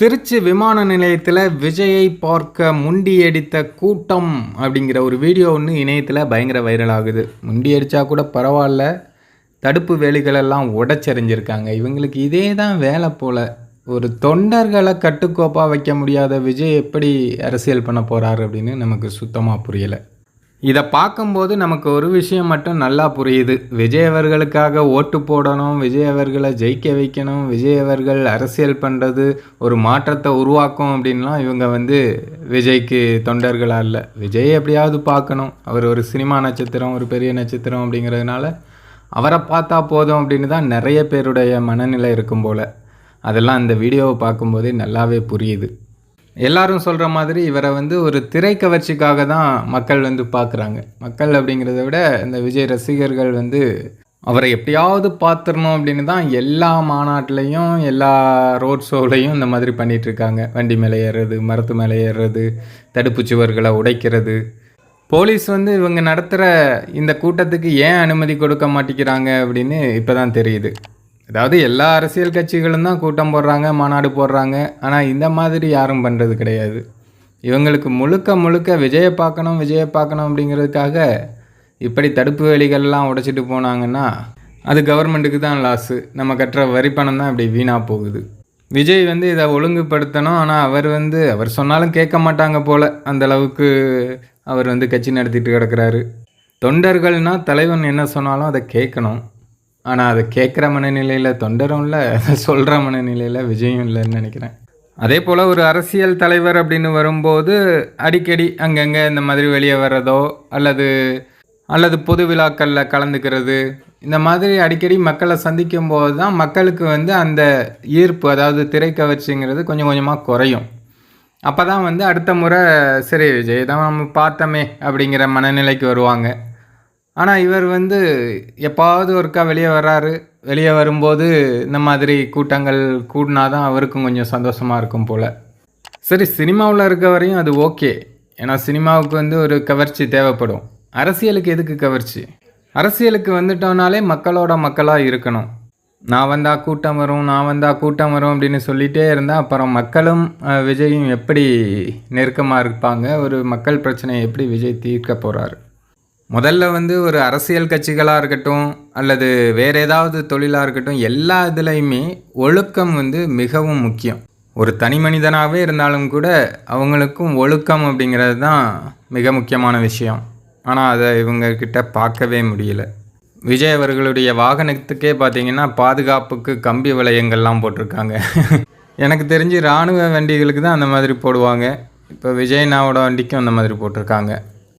திருச்சி விமான நிலையத்தில் விஜயை பார்க்க முண்டியடித்த கூட்டம் அப்படிங்கிற ஒரு வீடியோ ஒன்று இணையத்தில் பயங்கர வைரல் ஆகுது. முண்டியடிச்சா கூட பரவாயில்ல. தடுப்பு வேலிகளெல்லாம் உடைச்செறிஞ்சிருக்காங்க. இவங்களுக்கு இதே தான் வேலை போல். ஒரு தொண்டர்களை கட்டுக்கோப்பாக வைக்க முடியாத விஜய் எப்படி அரசியல் பண்ண போகிறாரு அப்படின்னு நமக்கு சுத்தமாக புரியலை. இதை பார்க்கும்போது நமக்கு ஒரு விஷயம் மட்டும் நல்லா புரியுது. விஜய் அவர்களுக்காக ஓட்டு போடணும் விஜய் அவர்களை ஜெயிக்க வைக்கணும் விஜய் அவர்கள் அரசியல் பண்ணுறது ஒரு மாற்றத்தை உருவாக்கும் அப்படின்லாம் இவங்க வந்து விஜய்க்கு தொண்டர்களாக இல்லை. விஜய் எப்படியாவது பார்க்கணும். அவர் ஒரு சினிமா நட்சத்திரம் ஒரு பெரிய நட்சத்திரம் அப்படிங்கிறதுனால அவரை பார்த்தா போதும் அப்படின்னு தான் நிறைய பேருடைய மனநிலை இருக்கும் போல். அதெல்லாம் இந்த வீடியோவை பார்க்கும்போதே நல்லாவே புரியுது. எல்லாரும் சொல்கிற மாதிரி இவரை வந்து ஒரு திரைக்கவர்ச்சிக்காக தான் மக்கள் வந்து பார்க்குறாங்க. மக்கள் அப்படிங்கிறத விட இந்த விஜய் ரசிகர்கள் வந்து அவரை எப்படியாவது பார்த்துடணும் அப்படின்னு தான் எல்லா மாநாட்டிலையும் எல்லா ரோட் ஷோலையும் இந்த மாதிரி பண்ணிகிட்ருக்காங்க வண்டி மேலே ஏறுறது மரத்து மேலே ஏறுறது தடுப்பு சுவர்களை உடைக்கிறது. போலீஸ் வந்து இவங்க நடத்துகிற இந்த கூட்டத்துக்கு ஏன் அனுமதி கொடுக்க மாட்டேங்கிறாங்க அப்படின்னு இப்போ தான் தெரியுது. அதாவது எல்லா அரசியல் கட்சிகளும் தான் கூட்டம் போடுறாங்க மாநாடு போடுறாங்க. ஆனால் இந்த மாதிரி யாரும் பண்ணுறது கிடையாது. இவங்களுக்கு முழுக்க முழுக்க விஜயை பார்க்கணும் விஜயை பார்க்கணும் அப்படிங்கிறதுக்காக இப்படி தடுப்பு வேலிகள்லாம் உடைச்சிட்டு போனாங்கன்னா அது கவர்மெண்ட்டுக்கு தான் லாஸு நம்ம கட்டுற வரி பணம் தான் இப்படி வீணாக போகுது. விஜய் வந்து இதை ஒழுங்குபடுத்தணும். ஆனால் அவர் வந்து அவர் சொன்னாலும் கேட்க மாட்டாங்க போல். அந்த அளவுக்கு அவர் வந்து கட்சி நடத்திட்டு கிடக்கிறாரு. தொண்டர்கள்னால் தலைவன் என்ன சொன்னாலும் அதை கேட்கணும். ஆனால் அதை கேட்குற மனநிலையில் தொண்டரும் இல்லை அதை சொல்கிற மனநிலையில் விஜயும் இல்லைன்னு நினைக்கிறேன். அதே போல் ஒரு அரசியல் தலைவர் அப்படின்னு வரும்போது அடிக்கடி அங்கங்கே இந்த மாதிரி வெளியே வர்றதோ அல்லது அல்லது பொது விழாக்களில் கலந்துக்கிறது இந்த மாதிரி அடிக்கடி மக்களை சந்திக்கும் போது தான் மக்களுக்கு வந்து அந்த ஈர்ப்பு அதாவது திரைக்கவர்ச்சிங்கிறது கொஞ்சம் கொஞ்சமாக குறையும். அப்போ தான் வந்து அடுத்த முறை சரி விஜய் தான் நம்ம பார்த்தோமே அப்படிங்கிற மனநிலைக்கு வருவாங்க. ஆனால் இவர் வந்து எப்பாவது ஒருக்கா வெளியே வர்றாரு வெளியே வரும்போது இந்த மாதிரி கூட்டங்கள் கூடினா தான் அவருக்கும் கொஞ்சம் சந்தோஷமாக இருக்கும் போல். சரி சினிமாவில் இருக்க வரையும் அது ஓகே. ஏன்னா சினிமாவுக்கு வந்து ஒரு கவர்ச்சி தேவைப்படும். அரசியலுக்கு எதுக்கு கவர்ச்சி? அரசியலுக்கு வந்துட்டோம்னாலே மக்களோட மக்களாக இருக்கணும். நான் வந்தால் கூட்டம் வரும் நான் வந்தால் கூட்டம் வரும் அப்படின்னு சொல்லிகிட்டே இருந்தால் அப்புறம் மக்களும் விஜயும் எப்படி நெருக்கமாக இருப்பாங்க? ஒரு மக்கள் பிரச்சனையை எப்படி விஜய் தீர்க்க போகிறாரு முதல்ல வந்து ஒரு அரசியல் கட்சிகளாக இருக்கட்டும் அல்லது வேறு ஏதாவது தொழிலாக இருக்கட்டும் எல்லா இதுலேயுமே ஒழுக்கம் வந்து மிகவும் முக்கியம். ஒரு தனி மனிதனாகவே இருந்தாலும் கூட அவங்களுக்கும் ஒழுக்கம் அப்படிங்கிறது தான் மிக முக்கியமான விஷயம். ஆனால் அதை இவங்கக்கிட்ட பார்க்கவே முடியல. விஜய் அவர்களுடைய வாகனத்துக்கே பார்த்தீங்கன்னா பாதுகாப்புக்கு கம்பி வளையங்கள்லாம் போட்டிருக்காங்க. எனக்கு தெரிஞ்சு இராணுவ வண்டிகளுக்கு தான் அந்த மாதிரி போடுவாங்க. இப்போ விஜய்னாவோட வண்டிக்கும் அந்த மாதிரி போட்டிருக்காங்க.